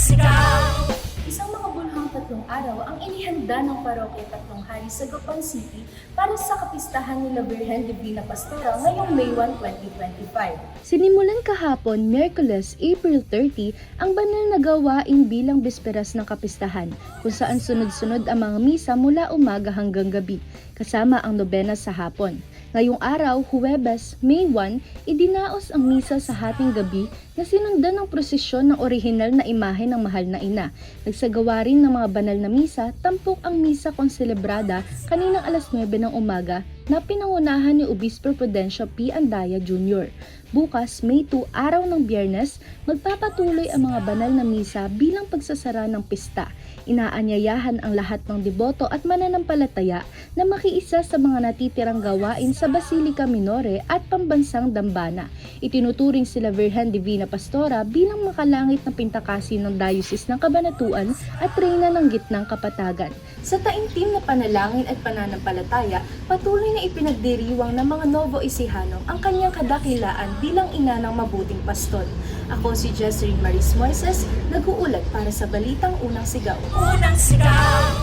sigaw Isang mga bulhang tatlong araw ang inihanda ng parokya Tatlong Hari sa Gapan City para sa kapistahan ni La Virgen Divina Pastora ngayong May 1, 2025. Sinimulan kahapon, Miyerkules, April 30, ang banal na gawain bilang bisperas ng kapistahan, kung saan sunod-sunod ang mga misa mula umaga hanggang gabi, kasama ang nobena sa hapon. Ngayong araw, Huwebes, May 1, idinaos ang misa sa hating gabi na sinundan ng prosesyon ng orihinal na imahe ng mahal na ina. Nagsagawa rin ng mga banal na misa, tampok ang misa konselebrada kaninang alas 9 ng umaga na pinangunahan ni Obispo Prudencio P. Andaya Jr. Bukas, May 2, araw ng biyernes, magpapatuloy ang mga banal na misa bilang pagsasara ng pista. Inaanyayahan ang lahat ng deboto at mananampalataya na makiisa sa mga natitirang gawain sa Basilica Minore at pambansang dambana. Itinuturing sila Virgen Divina Pastora bilang makalangit na pintakasi ng Diocese ng Kabanatuan at reyna ng gitnang kapatagan. Sa taimtim na panalangin at pananampalataya, patuloy na ipinagdiriwang ng mga Novo Ecijano ang kanyang kadakilaan bilang ina ng mabuting pastol. Ako si Jesseline Maris Moises, nag-uulat para sa Balitang Unang Sigaw. Unang sigaw